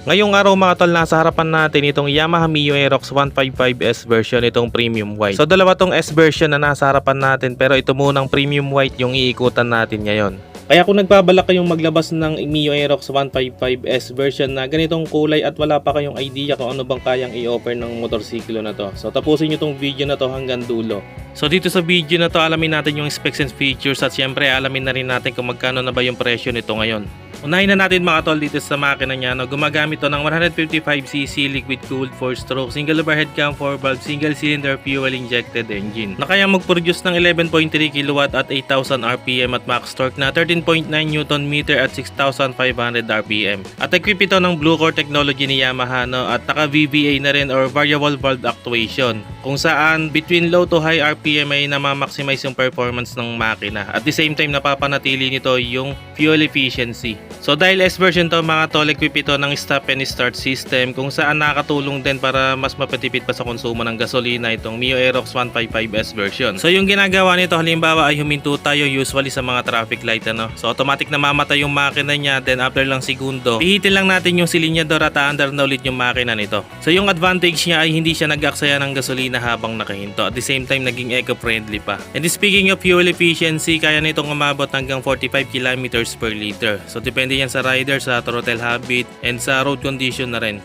Ngayong araw mga tol, nasa harapan natin itong Yamaha Mio Aerox 155S version, itong premium white. So dalawa tong S version na nasa harapan natin pero ito munang premium white yung iikutan natin ngayon. Kaya kung nagbabalak kayong maglabas ng Mio Aerox 155S version na ganitong kulay at wala pa kayong idea kung ano bang kayang i-offer ng motorsiklo na to. So tapusin nyo tong video na to hanggang dulo. So dito sa video na to alamin natin yung specs and features at syempre alamin na rin natin kung magkano na ba yung presyo nito ngayon. Unahin na natin mga tol dito sa makina niya. No? Gumagamit to ng 155cc liquid cooled 4-stroke single overhead cam 4 valve single cylinder fuel injected engine. Na kaya mag-produce ng 11.3 kW at 8,000 RPM at max torque na 13.9 Nm at 6,500 RPM. At equip ito ng Blue Core technology ni Yamaha no? at naka VVA na rin or variable valve actuation kung saan between low to high RPM ay namamaximize yung performance ng makina. At the same time napapanatili nito yung fuel efficiency. So dahil S version to mga tol, equip ito ng stop and start system kung saan nakakatulong din para mas mapatipid pa sa konsumo ng gasolina itong Mio Aerox 155S version. So yung ginagawa nito halimbawa ay huminto tayo usually sa mga traffic light ano. So automatic na mamatay yung makina niya then after lang segundo, pihitin lang natin yung silinyador at aandar na ulit yung makina nito. So yung advantage niya ay hindi siya nag-aksaya ng gasolina habang nakahinto. At the same time naging eco-friendly pa. And speaking of fuel efficiency, kaya nitong umabot hanggang 45 kilometers per liter. So depende yan sa rider, sa throttle habit, and sa road condition na rin.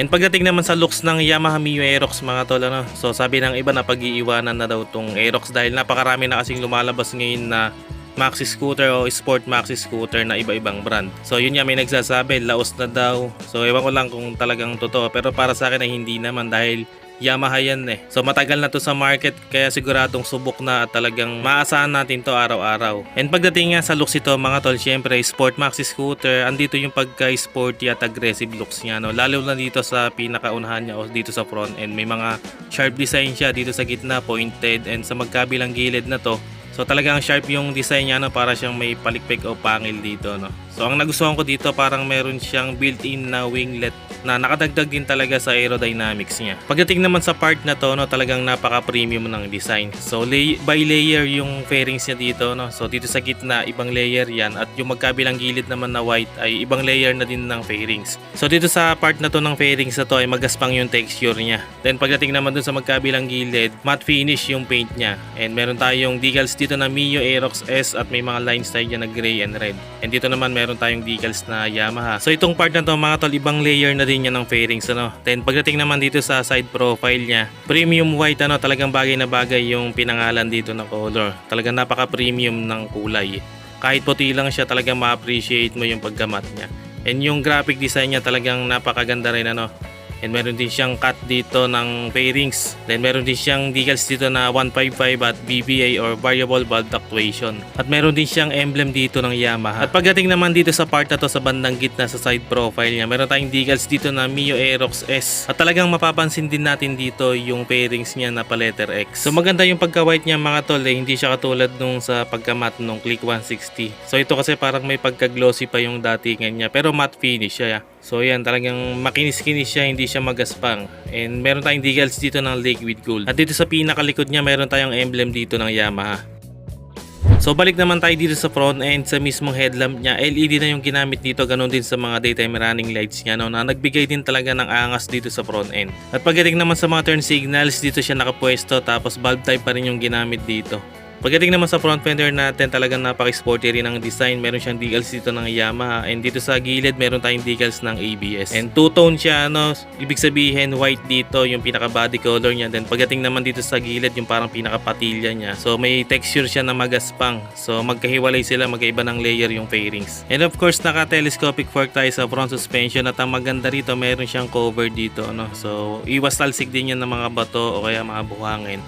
And pagdating naman sa looks ng Yamaha Mio Aerox mga tol ano, so sabi ng iba na pag-iiwanan na daw tong Aerox dahil napakarami na kasing lumalabas ngayon na maxi scooter o sport maxi scooter na iba-ibang brand. So yun nga may nagsasabi, laos na daw. So ewan ko lang kung talagang totoo pero para sa akin ay hindi naman dahil Yamaha yan eh. So matagal na to sa market kaya siguradong subok na at talagang maasahan natin to araw-araw. And pagdating nga sa looks ito mga tol, syempre sport maxi scooter, andito yung pagka-sporty at aggressive looks niya. No? Lalo na dito sa pinakaunahan niya o dito sa front end. May mga sharp design siya dito sa gitna, pointed and sa magkabilang gilid na to. So talagang sharp yung design niya no para siyang may palikpik o pangil dito no. So ang nagustuhan ko dito parang meron siyang built-in na winglet na nakadagdag din talaga sa aerodynamics niya. Pagdating naman sa part na to no talagang napaka-premium ng design. So lay- by layer yung fairings niya dito no. So dito sa gitna ibang layer yan at yung magkabilang gilid naman na white ay ibang layer na din ng fairings. So dito sa part na to ng fairings na to ay magaspang yung texture niya. Then pagdating naman dun sa magkabilang gilid, matte finish yung paint niya. And meron tayong decals dito na Mio Aerox S at may mga lines tayo na gray and red. And dito naman meron tayong decals na Yamaha. So itong part na to mga tol, ibang layer na din yan ng fairings ano. Then pagdating naman dito sa side profile niya, premium white ano, talagang bagay na bagay yung pinangalan dito na color. Talagang napaka-premium ng kulay. Kahit puti lang siya, talagang ma-appreciate mo yung paggamat niya. And yung graphic design niya talagang napakaganda rin ano. And meron din siyang cut dito ng fairings. Then meron din siyang decals dito na 155 at BBA or variable valve actuation. At meron din siyang emblem dito ng Yamaha. At pagdating naman dito sa part na to sa bandang gitna sa side profile niya, meron tayong decals dito na Mio Aerox S. At talagang mapapansin din natin dito yung fairings niya na pa letter X. So maganda yung pagka-white niya mga tol, eh, hindi siya katulad nung sa pagka-matte nung Click 160. So ito kasi parang may pagka-glossy pa yung datingan niya pero matte finish siya. So yan, talagang makinis-kinis siya, hindi siya magaspang. And meron tayong decals dito ng liquid gold. At dito sa pinakalikod niya, meron tayong emblem dito ng Yamaha. So balik naman tayo dito sa front end sa mismong headlamp niya. LED na yung ginamit dito, ganun din sa mga daytime running lights niya no, na nagbigay din talaga ng angas dito sa front end. At pagdating naman sa mga turn signals, dito siya nakapwesto tapos bulb type pa rin yung ginamit dito. Pagdating naman sa front fender natin, talagang napaka-sporty rin ang design. Meron siyang decals dito ng Yamaha. And dito sa gilid, meron tayong decals ng ABS. And two-tone siya, no? Ibig sabihin, white dito, yung pinaka-body color niya. Then pagdating naman dito sa gilid, yung parang pinaka-patilya niya. So may texture siya na magaspang. So magkahiwalay sila, magkaiba ng layer yung fairings. And of course, naka-telescopic fork tayo sa front suspension. At ang maganda rito, meron siyang cover dito, no? So iwas talsik din yan ng mga bato o kaya mga buhangin.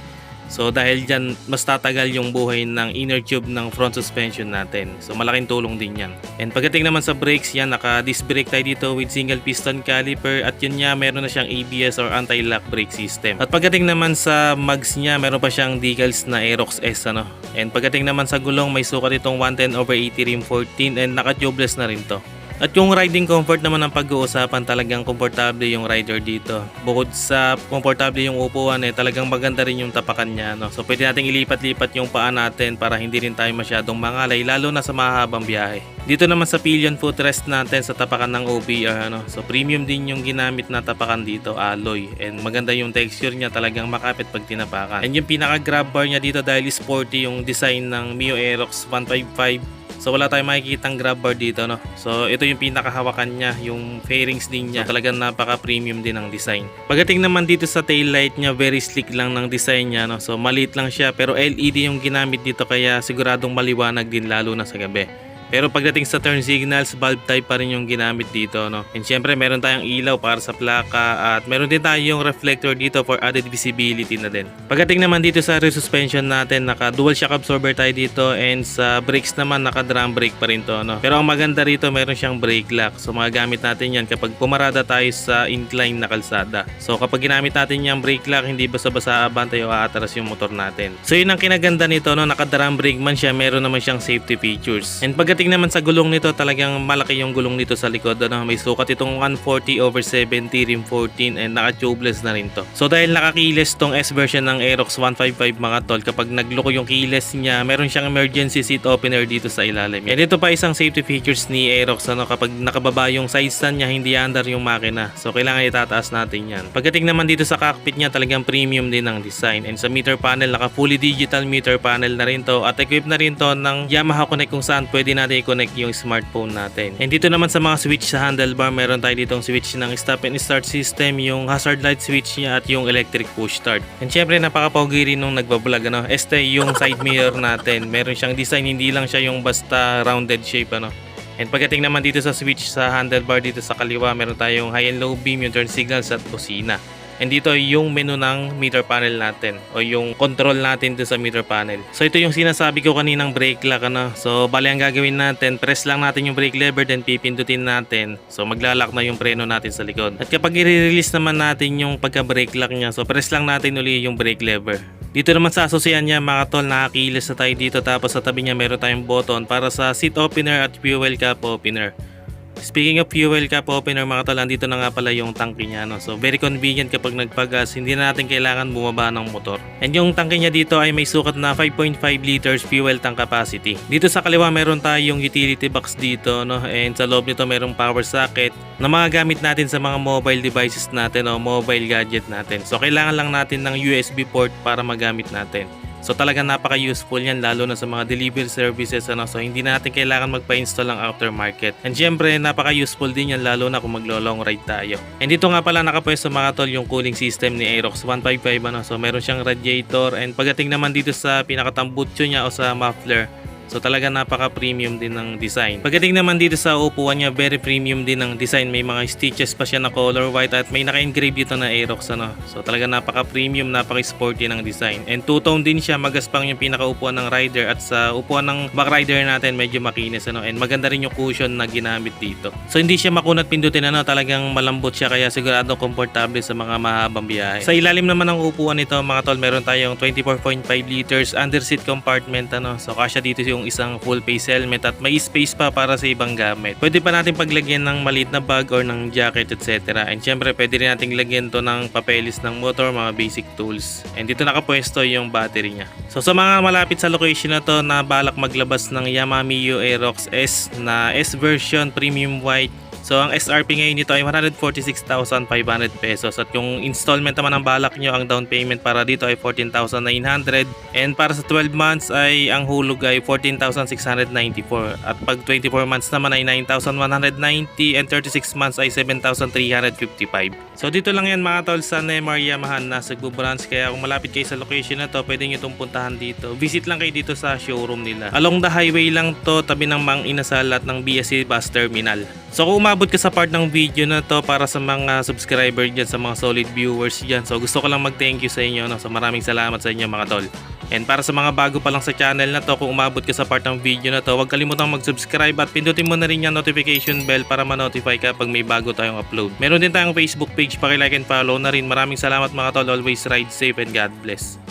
So dahil dyan, mas tatagal yung buhay ng inner tube ng front suspension natin. So malaking tulong din yan. And pagdating naman sa brakes, yan, naka-disc brake tayo dito with single piston caliper at yun niya, meron na siyang ABS or anti-lock brake system. At pagdating naman sa mags niya, meron pa siyang decals na Aerox S ano. And pagdating naman sa gulong, may sukat itong 110 over 80 rim 14 and naka-tubeless na rin to. At yung riding comfort naman ang pag-uusapan, talagang komportable yung rider dito. Bukod sa komportable yung upuan eh, talagang maganda rin yung tapakan niya. No? So pwede nating ilipat-lipat yung paa natin para hindi rin tayo masyadong mangalay, lalo na sa mahabang biyahe. Dito naman sa pillion footrest natin sa tapakan ng OBR. Ano? So premium din yung ginamit na tapakan dito, alloy. And maganda yung texture niya, talagang makapit pag tinapakan. And yung pinaka grab bar niya dito dahil sporty yung design ng Mio Aerox 155 So wala tayong makikitang grab bar dito no. So ito yung pinakahawakan niya, yung fairings din niya. So, talagang napaka-premium din ang design. Pagdating naman dito sa tail light niya, very sleek lang ng design niya no. So maliit lang siya pero LED yung ginamit dito kaya siguradong maliwanag din lalo na sa gabi. Pero pagdating sa turn signals, bulb type pa rin yung ginamit dito. No? And syempre, meron tayong ilaw para sa plaka at meron din tayong reflector dito for added visibility na din. Pagdating naman dito sa rear suspension natin, naka dual shock absorber tayo dito and sa brakes naman, naka drum brake pa rin to. No? Pero ang maganda rito, meron siyang brake lock. So magagamit natin yan kapag pumarada tayo sa incline na kalsada. So kapag ginamit natin yung brake lock, hindi basta-basta abante o aatras yung motor natin. So yun ang kinaganda nito, no? naka drum brake man siya, meron naman siyang safety features. And pagdating naman sa gulong nito, talagang malaki yung gulong nito sa likod. Ano, may sukat itong 140 over 70 rim 14 and naka-tubeless na rin to. So dahil nakakiles tong S version ng Aerox 155 mga tol, kapag nagloko yung keyless niya, meron siyang emergency seat opener dito sa ilalim. And ito pa isang safety features ni Aerox, ano, kapag nakababa yung side stand niya, hindi under yung makina. So kailangan itataas natin yan. Pagdating naman dito sa cockpit niya, talagang premium din ang design. And sa meter panel, naka fully digital meter panel na rin to at equipped na rin to ng Yamaha Connect kung saan pwede natin i-connect yung smartphone natin. And dito naman sa mga switch sa handlebar, meron tayo ditong switch ng stop and start system, yung hazard light switch niya at yung electric push start. And syempre napaka-pogi rin nung nagbablog ano. Este yung side mirror natin. Meron siyang design, hindi lang siya yung basta rounded shape ano. And pagdating naman dito sa switch sa handlebar dito sa kaliwa, meron tayong high and low beam, yung turn signals at busina. And dito yung menu ng meter panel natin o yung control natin dito sa meter panel. So ito yung sinasabi ko kaninang brake lock ano. So bali ang gagawin natin, press lang natin yung brake lever then pipindutin natin. So maglalak na yung preno natin sa likod. At kapag i-release naman natin yung pagka-brake lock niya, so press lang natin uli yung brake lever. Dito naman sa asosyan niya mga tol, nakakilis na tayo dito tapos sa tabi niya meron tayong button para sa seat opener at fuel cap opener. Speaking of fuel cap opener mga tol, andito na nga pala yung tangke niya. No? So very convenient kapag nagpagas, hindi na natin kailangan bumaba ng motor. And yung tangke niya dito ay may sukat na 5.5 liters fuel tank capacity. Dito sa kaliwa meron tayong utility box dito. No? And sa loob nito merong power socket na magagamit natin sa mga mobile devices natin o mobile gadget natin. So kailangan lang natin ng USB port para magamit natin. So talagang napaka-useful yan lalo na sa mga delivery services ano. So hindi na natin kailangan magpa-install ng aftermarket. And syempre napaka-useful din yan lalo na kung maglo-long ride tayo. And dito nga pala nakapwesto mga tol yung cooling system ni Aerox 155 ano. So meron siyang radiator and pagdating naman dito sa pinakatambutso niya o sa muffler So talaga napaka-premium din ng design. Pagdating naman dito sa upuan niya, very premium din ng design. May mga stitches pa siya na color white at may naka-engrave dito na Aerox ano. So talaga napaka-premium, napaka-sporty ng design. And two-tone din siya, magaspang yung pinaka-upuan ng rider at sa upuan ng back rider natin medyo makinis ano. And maganda rin yung cushion na ginamit dito. So hindi siya makunat pindutin ano, talagang malambot siya kaya sigurado komportable sa mga mahabang biyahe. Sa ilalim naman ng upuan nito mga tol, meron tayong 24.5 liters under seat compartment ano. So kasya dito yung isang full face helmet at may space pa para sa ibang gamit. Pwede pa natin paglagyan ng maliit na bag or ng jacket etc. And syempre pwede rin nating lagyan to ng papelis ng motor, mga basic tools. And dito nakapwesto yung battery niya. So sa mga malapit sa location na to na balak maglabas ng Yamaha Mio Aerox S na S version premium white So ang SRP ngayon nito ay 146,500 pesos at yung installment naman ng balak nyo ang down payment para dito ay 14,900 and para sa 12 months ay ang hulog ay 14,694 at pag 24 months naman ay 9,190 and 36 months ay 7,355. So dito lang yan mga tol sa Neymar Yamaha na Cebu branch kaya kung malapit kayo sa location na to pwede nyo itong puntahan dito. Visit lang kayo dito sa showroom nila. Along the highway lang to tabi ng Mang Inasal at ng BSC bus terminal. So kung umabot ka sa part ng video na to para sa mga subscriber dyan, sa mga solid viewers dyan. So gusto ko lang mag-thank you sa inyo. No? So maraming salamat sa inyo mga tol. And para sa mga bago pa lang sa channel na to, kung umabot ka sa part ng video na to, huwag kalimutang mag-subscribe at pindutin mo na rin yung notification bell para ma-notify ka pag may bago tayong upload. Meron din tayong Facebook page, paki-like and follow na rin. Maraming salamat mga tol. Always ride safe and God bless.